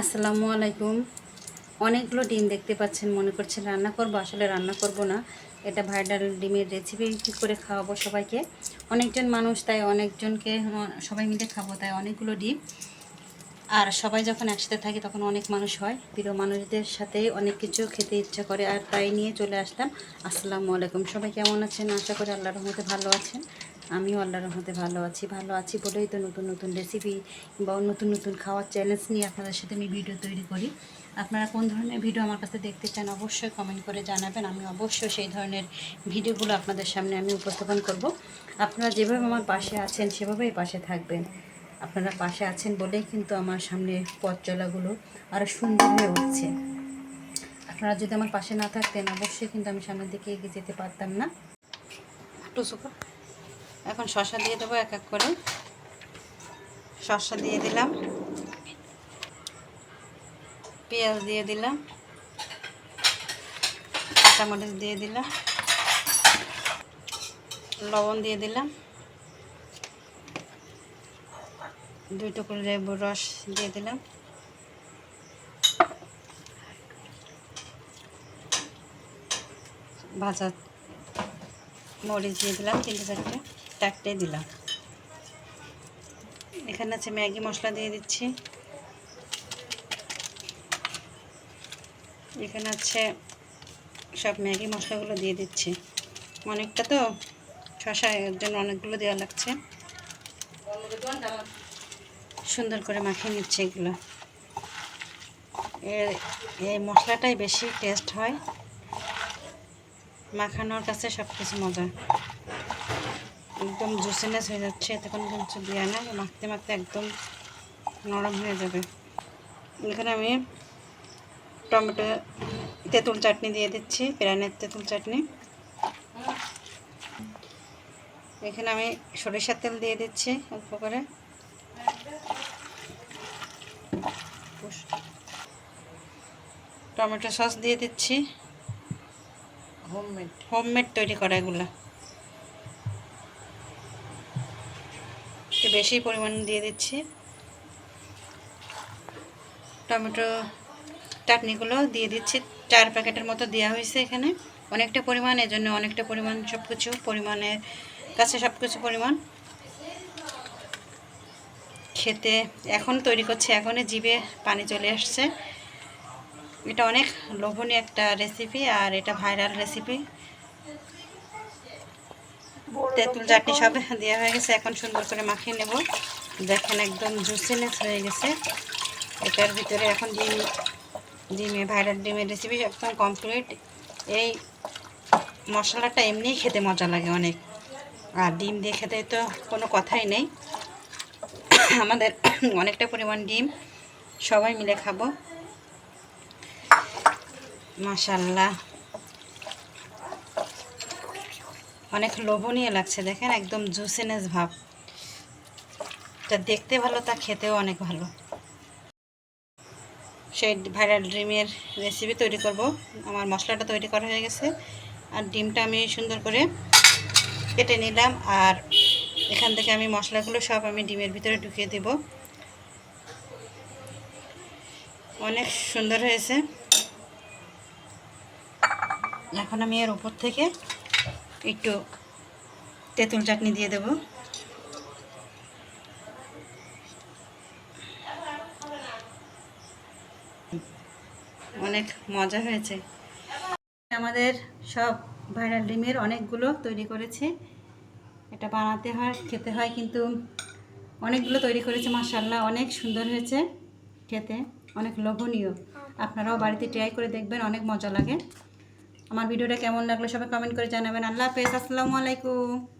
আসসালামু আলাইকুম। অনেকগুলো ডিম দেখতে পাচ্ছেন, মনে করছেন রান্না করব, আসলে রান্না করব না। এটা ভাইরাল ডিমের রেসিপি কী করে খাওয়াবো সবাইকে। অনেকজন মানুষ, তাই অনেকজনকে সবাই মিলে খাব, তাই অনেকগুলো ডিম। আর সবাই যখন একসাথে থাকে, তখন অনেক মানুষ হয়। প্রিয় মানুষদের সাথে অনেক কিছু খেতে ইচ্ছা করে, আর তাই নিয়ে চলে আসলাম। আসসালামু আলাইকুম। সবাই কেমন আছেন? আশা করি আল্লাহর রহমতে ভালো আছেন। আমিও আল্লাহর রহমতে ভালো আছি ভালো আছি বলেই তো নতুন নতুন রেসিপি বা নতুন নতুন খাওয়ার চ্যালেঞ্জ নিয়ে আপনাদের সাথে আমি ভিডিও তৈরি করি। আপনারা কোন ধরনের ভিডিও আমার কাছে দেখতে চান অবশ্যই কমেন্ট করে জানাবেন। আমি অবশ্যই সেই ধরনের ভিডিওগুলো আপনাদের সামনে আমি উপস্থাপন করব। আপনারা যেভাবে আমার পাশে আছেন সেভাবেই পাশে থাকবেন। আপনারা পাশে আছেন বলেই কিন্তু আমার সামনে পথ চলাগুলো আরও সুন্দর হয়ে উঠছে। আপনারা যদি আমার পাশে না থাকতেন অবশ্যই কিন্তু আমি সামনের দিকে এগিয়ে যেতে পারতাম না। এখন শশা দিয়ে দেবো এক এক করে। শসা দিয়ে দিলাম। পেঁয়াজ দিয়ে দিলাম। কাঁচামরিচ দিয়ে দিলাম। লবণ দিয়ে দিলাম। দুই টুকরো লেবুর রস দিয়ে দিলাম। ভাজা মরিচ দিয়ে দিলাম, তিনটে চারটে চারটে দিলাম। এখানে আছে ম্যাগি মশলা দিয়ে দিচ্ছি। এখানে আছে সব ম্যাগি মশলাগুলো দিয়ে দিচ্ছি। অনেকটা তো শশা এর জন্য অনেকগুলো দেওয়া লাগছে। সুন্দর করে মাখিয়ে নিচ্ছে এগুলো। এর, এই মশলাটাই বেশি টেস্ট হয়। মাখানোর কাছে সব কিছু মজা। একদম জুসিনেস হয়ে যাচ্ছে, এতে কোনো কিছু দেওয়া না মাখতে মাখতে একদম নরম হয়ে যাবে। এখানে আমি টমেটো, তেঁতুল চাটনি দিয়ে দিচ্ছি প্রাণের তেঁতুল চাটনি। এখানে আমি সরিষার তেল দিয়ে দিচ্ছি, অল্প করে। টমেটো সস দিয়ে দিচ্ছি। হোমমেড হোমমেড তৈরি করা এগুলো। একটু বেশি পরিমাণ দিয়ে দিচ্ছি। টমেটো চাটনিগুলো দিয়ে দিচ্ছি। চার প্যাকেটের মতো দেওয়া হয়েছে এখানে। অনেকটা পরিমাণ, এজন্য অনেকটা পরিমাণ সব কিছু পরিমাণের কাছে সব কিছু পরিমাণ। খেতে এখন তৈরি করছে, এখনই জিভে পানি চলে আসছে। এটা অনেক লোভনীয় একটা রেসিপি আর এটা ভাইরাল রেসিপি তেঁতুল চাটনি সব দেওয়া হয়ে গেছে এখন সুন্দর করে মাখিয়ে নেব। দেখেন একদম জুসিনেস হয়ে গেছে। এটার ভিতরে এখন ডিম ডিমে ভাইরাল ডিমের রেসিপি একদম কমপ্লিট এই মশলাটা এমনিই খেতে মজা লাগে অনেক। আর ডিম দিয়ে খেতে তো কোনো কথাই নেই। আমাদের অনেকটা পরিমাণ ডিম সবাই মিলে খাব। মাশাল্লাহ অনেক লোভনীয় লাগছে, দেখেন একদম জুসিনেস ভাব। তা দেখতে ভালো, তা খেতেও অনেক ভালো। সেই ভাইরাল ডিমের রেসিপি তৈরি করব। আমার মশলাটা তৈরি করা হয়ে গেছে। আর ডিমটা আমি সুন্দর করে কেটে নিলাম। আর এখান থেকে আমি মশলাগুলো সব আমি ডিমের ভিতরে ঢুকিয়ে দেব। অনেক সুন্দর হয়েছে। এখন আমি এর উপর থেকে একটু তেঁতুল চাটনি দিয়ে দেব। অনেক মজা হয়েছে। আমাদের সব ভাইরাল ডিমের অনেকগুলো তৈরি করেছে। এটা বানাতে হয়, খেতে হয়, কিন্তু অনেকগুলো তৈরি করেছে মাসাল্লাহ অনেক সুন্দর হয়েছে খেতে, অনেক লোভনীয়। আপনারাও বাড়িতে ট্রাই করে দেখবেন, অনেক মজা লাগে। আমার ভিডিওটা কেমন লাগল সবাই কমেন্ট করে জানাবেন। আল্লাহ হাফেজ আসসালামু আলাইকুম।